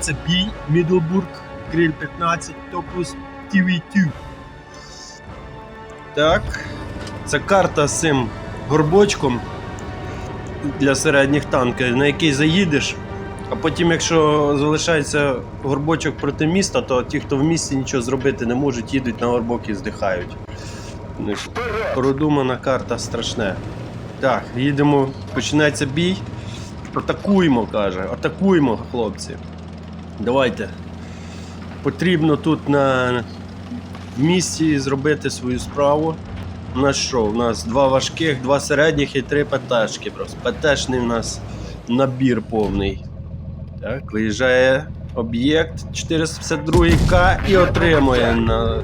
Це бій Мідлбург, Гриль 15, Топус TV2. Так. Це карта з цим горбочком для середніх танків, на який заїдеш. А потім, якщо залишається горбочок проти міста, то ті, хто в місті нічого зробити не можуть, їдуть на горбок і здихають. Продумана карта страшне. Так, їдемо, починається бій. Атакуємо, каже. Атакуємо, хлопці. Давайте. Потрібно тут на в місті зробити свою справу. У нас що? У нас два важких, два середніх і три ПТшки просто. ПТшний у нас набір повний. Так, виїжджає об'єкт 452К і отримує на.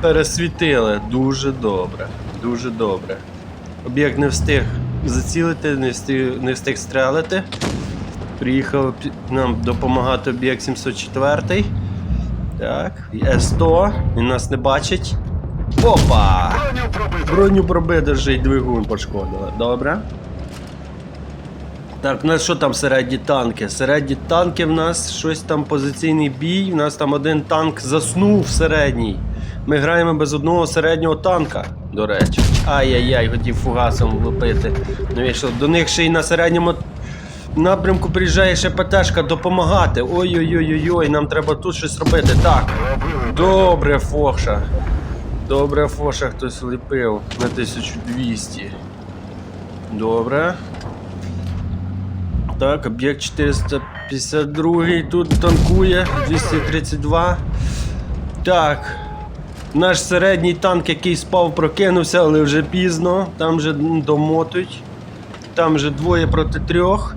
Пересвітили. Дуже добре. Дуже добре. Об'єкт не встиг зацілити, не встиг, не встиг стрелити. Приїхав нам допомагати об'єкт 704. Так, і С100, він нас не бачить. Опа! Броню пробити вже й двигун пошкодили. Добре. Так, у нас що там середні танки? Середні танки в нас щось там позиційний бій. У нас там один танк заснув середній. Ми граємо без одного середнього танка, до речі. Ай-яй-яй, хотів фугасом влупити. Вийшло. До них ще й на середньому напрямку приїжджає ще ПТшка допомагати. Ой-ой-ой-ой, нам треба тут щось робити. Так. Добре, Фоша. Добре, Фоша хтось ліпив на 1200. Добре. Так, об'єкт 452 тут танкує. 232. Так. Наш середній танк, який спав, прокинувся, але вже пізно. Там вже домотують. Там вже двоє проти трьох.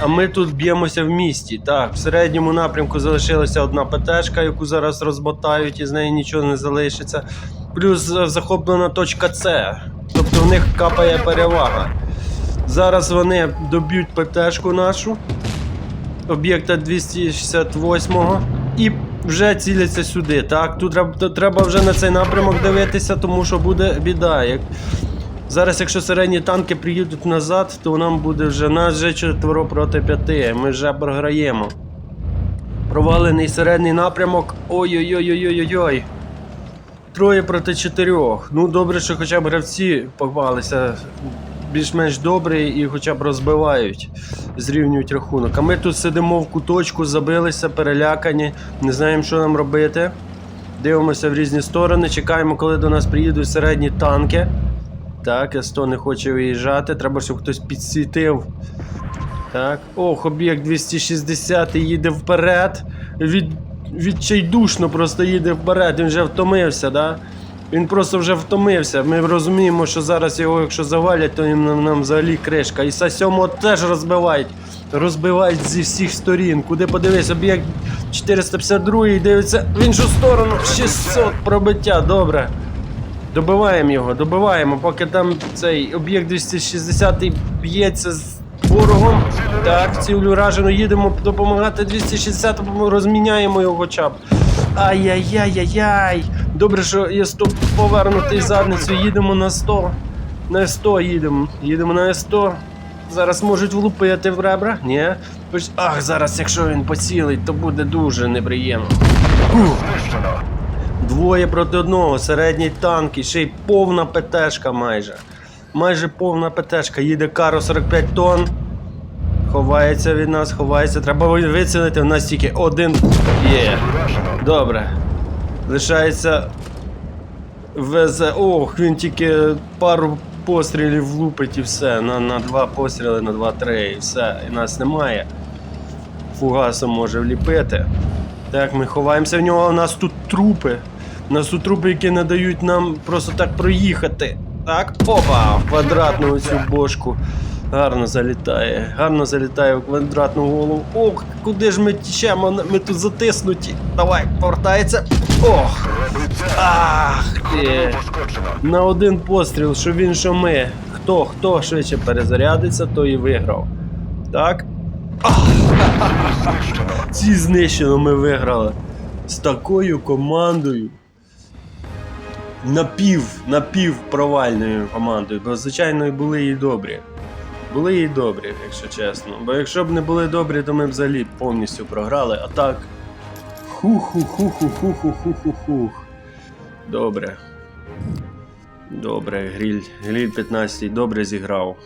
А ми тут б'ємося в місті. Так, в середньому напрямку залишилася одна ПТшка, яку зараз розмотають, і з неї нічого не залишиться. Плюс захоплена точка С. Тобто в них капає перевага. Зараз вони доб'ють ПТшку нашу об'єкта 268-го і вже ціляться сюди. Так, тут треба, вже на цей напрямок дивитися, тому що буде біда. Зараз, якщо середні танки приїдуть назад, то нам буде вже нас вже 4 проти 5. Ми вже програємо. Провалений середній напрямок. Ой-ой-ой-ой-ой-ой. Троє проти чотирьох. Ну, добре, що хоча б гравці попалися більш-менш добрі і хоча б розбивають, зрівнюють рахунок. А ми тут сидимо в куточку, забилися, перелякані, не знаємо, що нам робити. Дивимося в різні сторони, чекаємо, коли до нас приїдуть середні танки. Так, С100 не хоче виїжджати, треба, щоб хтось підсвітив. Так. Ох, об'єкт 260 їде вперед. Від... Відчайдушно просто їде вперед. Він вже втомився, да? Він просто вже втомився. Ми розуміємо, що зараз його, якщо завалять, то нам, нам взагалі кришка. І Са-7 теж розбивають. Розбивають зі всіх сторін. Куди подивись, об'єкт 452 дивиться в іншу сторону. 600 пробиття, добре. Добиваємо його, добиваємо, поки там цей об'єкт 260 б'ється з ворогом. Так, цілю ражену їдемо допомагати 260, розміняємо його хоча б. Ай-яй-яй-яй-яй. Добре, що є 100 повернутий задницю, їдемо на 100. На 100 їдемо. Їдемо на 100. Зараз можуть влупити в ребра? Ні. Ах, зараз, якщо він поцілить, то буде дуже неприємно. Фух. Двоє проти одного, середній танк і ще й повна ПТшка майже. Майже повна ПТшка. Їде каро 45 тонн. Ховається від нас, ховається. Треба вицілити. У нас тільки один є. Добре. Лишається. ВЗ. Ох, він тільки пару пострілів влупить і все. На, на два постріли, на два-три і все. І нас немає. Фугасом може вліпити. Так, ми ховаємося в нього, у нас тут трупи. У нас тут трупи, які не дають нам просто так проїхати. Так, опа! В квадратну цю бошку. Гарно залітає. Гарно залітає в квадратну голову. Ох, куди ж ми тічемо? Ми тут затиснуті. Давай, повертається. Ох! Ах ти! На один постріл, що він, що ми. Хто, хто швидше перезарядиться, той і виграв. Так? Ці знищено ми виграли. З такою командою. Напів, напів провальною командою, бо звичайно були і добрі. Були і добрі, якщо чесно. Бо якщо б не були добрі, то ми б взагалі повністю програли, а так. Хух-ху-ху-ху-ху-ху-ху-ху. Добре. Добре, гріль, гріль 15 добре зіграв.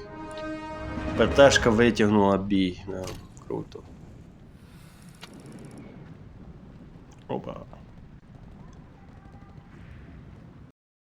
ПТшка витягнула бій. Да, круто. Опа.